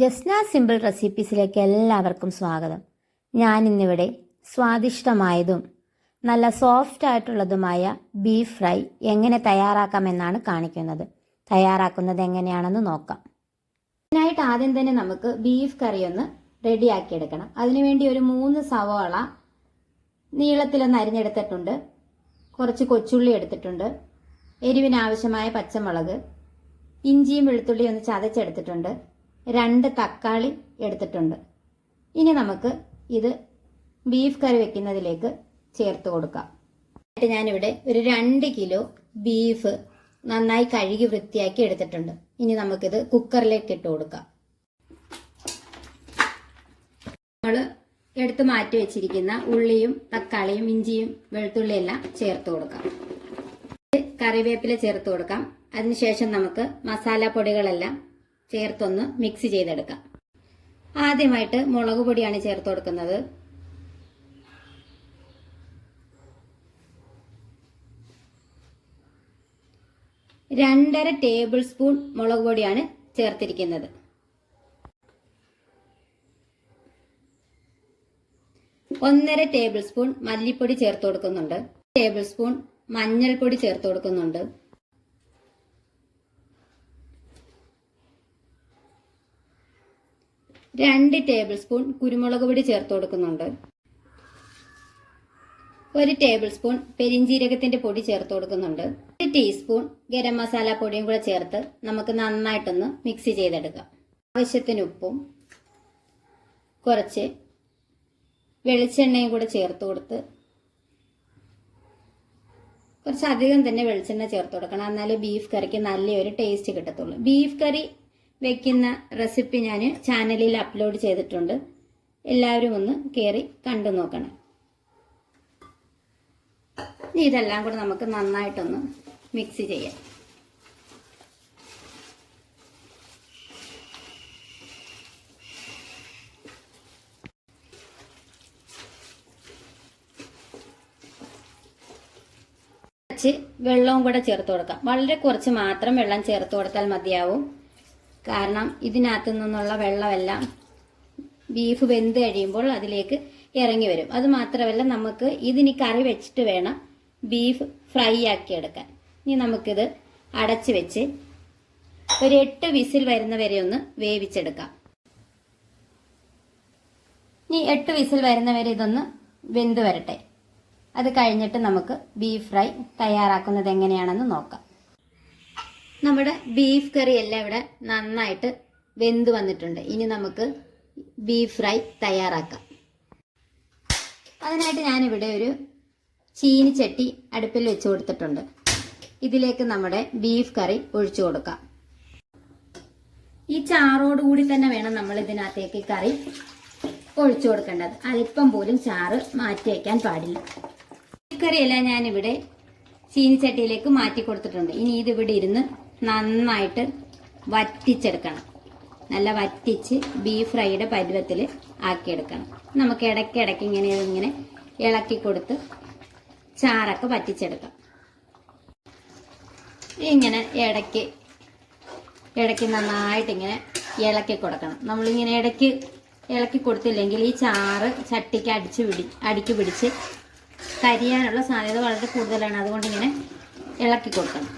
Jasna simple റെസിപ്പീസിലേക്ക് എല്ലാവർക്കും സ്വാഗതം. ഞാൻ ഇന്നിവിടെ സ്വാദിഷ്ടമായതും നല്ല സോഫ്റ്റ് ആയിട്ടുള്ളതുമായ ബീഫ് ഫ്രൈ എങ്ങനെ തയ്യാറാക്കാമെന്നാണ് കാണിക്കുന്നത്. തയ്യാറാക്കുന്നത് എങ്ങനെയാണെന്ന് നോക്കാം. അതിനായിട്ട് ആദ്യം തന്നെ നമുക്ക് ബീഫ് കറി ഒന്ന് റെഡിയാക്കി എടുക്കണം അതിനുവേണ്ടി ഒരു മൂന്ന് സവോള നീളത്തിലൊന്ന് അരിഞ്ഞെടുത്തിട്ടുണ്ട്. കുറച്ച് കൊച്ചുള്ളി എടുത്തിട്ടുണ്ട്. എരിവിനാവശ്യമായ പച്ചമുളക് ഇഞ്ചിയും വെളുത്തുള്ളിയും ഒന്ന് ചതച്ചെടുത്തിട്ടുണ്ട്. രണ്ട് തക്കാളി എടുത്തിട്ടുണ്ട്. ഇനി നമുക്ക് ഇത് ബീഫ് കറി വെക്കുന്നതിലേക്ക് ചേർത്ത് കൊടുക്കാം. എന്നിട്ട് ഞാനിവിടെ ഒരു രണ്ട് കിലോ ബീഫ് നന്നായി കഴുകി വൃത്തിയാക്കി എടുത്തിട്ടുണ്ട്. ഇനി നമുക്കിത് കുക്കറിലേക്ക് ഇട്ട് കൊടുക്കാം. നമ്മൾ എടുത്ത് മാറ്റി വെച്ചിരിക്കുന്ന ഉള്ളിയും തക്കാളിയും ഇഞ്ചിയും വെളുത്തുള്ളിയും എല്ലാം ചേർത്ത് കൊടുക്കാം. കറിവേപ്പില ചേർത്ത് കൊടുക്കാം. അതിനുശേഷം നമുക്ക് മസാല പൊടികളെല്ലാം ചേർത്തൊന്ന് മിക്സ് ചെയ്തെടുക്കാം. ആദ്യമായിട്ട് മുളക് പൊടിയാണ് ചേർത്ത് കൊടുക്കുന്നത് രണ്ടര ടേബിൾ സ്പൂൺ മുളക് പൊടിയാണ് ചേർത്തിരിക്കുന്നത്. ഒന്നര ടേബിൾ സ്പൂൺ മല്ലിപ്പൊടി ചേർത്ത് കൊടുക്കുന്നുണ്ട് ടേബിൾ സ്പൂൺ മഞ്ഞൾപ്പൊടി ചേർത്ത് കൊടുക്കുന്നുണ്ട് രണ്ട് ടേബിൾ സ്പൂൺ കുരുമുളക് പൊടി ചേർത്ത് കൊടുക്കുന്നുണ്ട്. ഒരു ടേബിൾ സ്പൂൺ പെരിഞ്ജീരകത്തിന്റെ പൊടി ചേർത്ത് കൊടുക്കുന്നുണ്ട്. ഒരു ടീസ്പൂൺ ഗരം മസാല പൊടിയും കൂടെ ചേർത്ത് നമുക്ക് നന്നായിട്ടൊന്ന് മിക്സ് ചെയ്തെടുക്കാം. ആവശ്യത്തിന് ഉപ്പും കുറച്ച് വെളിച്ചെണ്ണയും കൂടെ ചേർത്ത് കൊടുത്ത് കുറച്ചധികം തന്നെ വെളിച്ചെണ്ണ ചേർത്ത് കൊടുക്കണം. എന്നാലേ ബീഫ് കറിക്ക് നല്ലൊരു ടേസ്റ്റ് കിട്ടത്തുള്ളൂ. ബീഫ് കറി വെക്കുന്ന റെസിപ്പി ഞാൻ ചാനലിൽ അപ്ലോഡ് ചെയ്തിട്ടുണ്ട്. എല്ലാവരും ഒന്ന് കയറി കണ്ടു നോക്കണം. ഇനി ഇതെല്ലാം കൂടെ നമുക്ക് നന്നായിട്ടൊന്ന് മിക്സ് ചെയ്യാം. വെള്ളവും കൂടെ ചേർത്ത് കൊടുക്കാം. വളരെ കുറച്ച് മാത്രം വെള്ളം ചേർത്ത് കൊടുത്താൽ മതിയാവും. കാരണം ഇതിനകത്തു നിന്നുള്ള വെള്ളമെല്ലാം ബീഫ് വെന്ത് കഴിയുമ്പോൾ അതിലേക്ക് ഇറങ്ങി വരും. അത് മാത്രമല്ല നമുക്ക് ഇതിനി കറി വെച്ചിട്ട് വേണം ബീഫ് ഫ്രൈ ആക്കി എടുക്കാൻ. ഇനി നമുക്കിത് അടച്ച് വെച്ച് ഒരു എട്ട് വിസിൽ വരുന്ന വരെ ഒന്ന് വേവിച്ചെടുക്കാം. ഇനി എട്ട് വിസിൽ വരുന്ന വരെ ഇതൊന്ന് വെന്ത് വരട്ടെ. അത് കഴിഞ്ഞിട്ട് നമുക്ക് ബീഫ് ഫ്രൈ തയ്യാറാക്കുന്നത് എങ്ങനെയാണെന്ന് നോക്കാം. നമ്മുടെ ബീഫ് കറി എല്ലാം ഇവിടെ നന്നായിട്ട് വെന്ത് വന്നിട്ടുണ്ട്. ഇനി നമുക്ക് ബീഫ് ഫ്രൈ തയ്യാറാക്കാം. അതിനായിട്ട് ഞാനിവിടെ ഒരു ചീനിച്ചട്ടി അടുപ്പിൽ വെച്ച് കൊടുത്തിട്ടുണ്ട്. ഇതിലേക്ക് നമ്മുടെ ബീഫ് കറി ഒഴിച്ചു കൊടുക്കാം. ഈ ചാറോട് കൂടി തന്നെ വേണം നമ്മൾ ഇതിനകത്തേക്ക് കറി ഒഴിച്ചു കൊടുക്കേണ്ടത്. അല്പം പോലും ചാറ് മാറ്റി വയ്ക്കാൻ പാടില്ല. ബീഫ് കറിയെല്ലാം ഞാനിവിടെ ചീനിച്ചട്ടിയിലേക്ക് മാറ്റി കൊടുത്തിട്ടുണ്ട്. ഇനി ഇതിവിടെ ഇരുന്ന് നന്നായിട്ട് വറ്റിച്ചെടുക്കണം. നല്ല വറ്റിച്ച് ബീഫ് ഫ്രൈയുടെ പരുവത്തിൽ ആക്കിയെടുക്കണം. നമുക്ക് ഇടയ്ക്ക് ഇടയ്ക്ക് ഇങ്ങനെ ഇങ്ങനെ ഇളക്കി കൊടുത്ത് ചാറൊക്കെ വറ്റിച്ചെടുക്കാം. ഇങ്ങനെ ഇടയ്ക്ക് ഇടയ്ക്ക് നന്നായിട്ട് ഇങ്ങനെ ഇളക്കി കൊടുക്കണം. നമ്മളിങ്ങനെ ഇടയ്ക്ക് ഇളക്കി കൊടുത്തില്ലെങ്കിൽ ഈ ചാറ് ചട്ടിക്ക് അടിച്ച് പിടി അടിക്ക് പിടിച്ച് കരിയാനുള്ള സാധ്യത വളരെ കൂടുതലാണ്. അതുകൊണ്ട് ഇങ്ങനെ ഇളക്കി കൊടുക്കണം.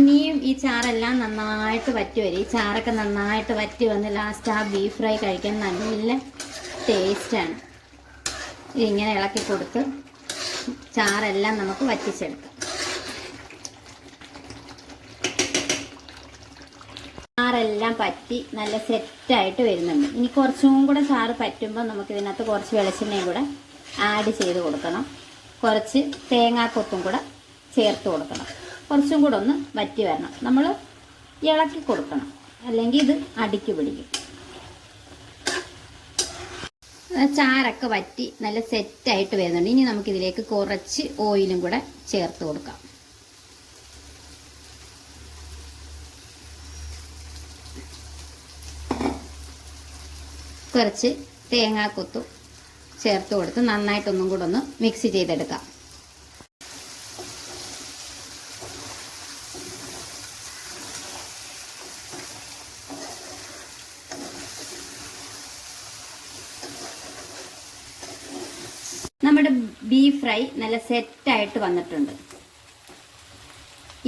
ഇനിയും ഈ ചാറെല്ലാം നന്നായിട്ട് വറ്റി വരും. ഈ ചാറൊക്കെ നന്നായിട്ട് വറ്റി വന്ന് ലാസ്റ്റ് ആ ബീഫ് ഫ്രൈ കഴിക്കാൻ നല്ല ടേസ്റ്റാണ് ഇങ്ങനെ ഇളക്കി കൊടുത്ത് ചാറെല്ലാം നമുക്ക് വറ്റിച്ചെടുക്കാം. ചാറെല്ലാം പറ്റി നല്ല സെറ്റായിട്ട് വരുന്നുണ്ട്. ഇനി കുറച്ചും കൂടെ ചാറ് പറ്റുമ്പോൾ നമുക്ക് ഇതിനകത്ത് കുറച്ച് വെളിച്ചെണ്ണയും കൂടെ ആഡ് ചെയ്ത് കൊടുക്കണം. കുറച്ച് തേങ്ങാക്കൊത്തും കൂടെ ചേർത്ത് കൊടുക്കണം. കുറച്ചും കൂടെ ഒന്ന് വറ്റി വരണം. നമ്മൾ ഇളക്കി കൊടുക്കണം. അല്ലെങ്കിൽ ഇത് അടിക്ക് പിടിക്കും. ചാറൊക്കെ വറ്റി നല്ല സെറ്റായിട്ട് വരുന്നുണ്ട്. ഇനി നമുക്കിതിലേക്ക് കുറച്ച് ഓയിലും കൂടെ ചേർത്ത് കൊടുക്കാം. കുറച്ച് തേങ്ങാക്കൊത്തും ചേർത്ത് കൊടുത്ത് നന്നായിട്ടൊന്നും കൂടെ ഒന്ന് മിക്സ് ചെയ്തെടുക്കാം. ബീഫ് ഫ്രൈ നല്ല സെറ്റായിട്ട് വന്നിട്ടുണ്ട്.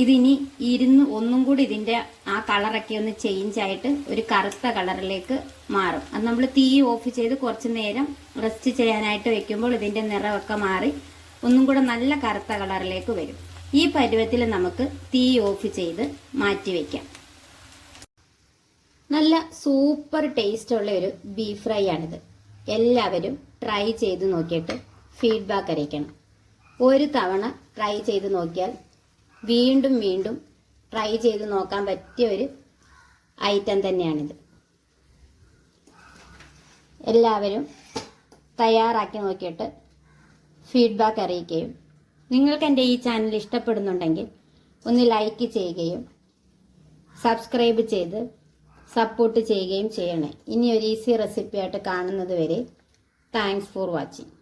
ഇതിനി ഇരുന്ന് ഒന്നും കൂടി ഇതിന്റെ ആ കളറൊക്കെ ഒന്ന് ചേഞ്ച് ആയിട്ട് ഒരു കറുത്ത കളറിലേക്ക് മാറും. അത് നമ്മൾ തീ ഓഫ് ചെയ്ത് കുറച്ച് നേരം റെസ്റ്റ് ചെയ്യാനായിട്ട് വെക്കുമ്പോൾ ഇതിന്റെ നിറമൊക്കെ മാറി ഒന്നും കൂടെ നല്ല കറുത്ത കളറിലേക്ക് വരും. ഈ പരുവത്തിൽ നമുക്ക് തീ ഓഫ് ചെയ്ത് മാറ്റി വെക്കാം. നല്ല സൂപ്പർ ടേസ്റ്റ് ഉള്ള ഒരു ബീഫ് ഫ്രൈ ആണിത്. എല്ലാവരും ട്രൈ ചെയ്ത് നോക്കിയിട്ട് ഫീഡ്ബാക്ക് അറിയിക്കണം. ഒരു തവണ ട്രൈ ചെയ്ത് നോക്കിയാൽ വീണ്ടും വീണ്ടും ട്രൈ ചെയ്ത് നോക്കാൻ പറ്റിയ ഒരു ഐറ്റം തന്നെയാണിത്. എല്ലാവരും തയ്യാറാക്കി നോക്കിയിട്ട് ഫീഡ്ബാക്ക് അറിയിക്കുകയും നിങ്ങൾക്ക് എന്റെ ഈ ചാനൽ ഇഷ്ടപ്പെടുന്നുണ്ടെങ്കിൽ ഒന്ന് ലൈക്ക് ചെയ്യുകയും സബ്സ്ക്രൈബ് ചെയ്ത് സപ്പോർട്ട് ചെയ്യുകയും ചെയ്യണേ. ഇനി ഒരു ഈസി റെസിപ്പി ആയിട്ട് കാണുന്നത് വരെ താങ്ക്സ് ഫോർ വാച്ചിങ്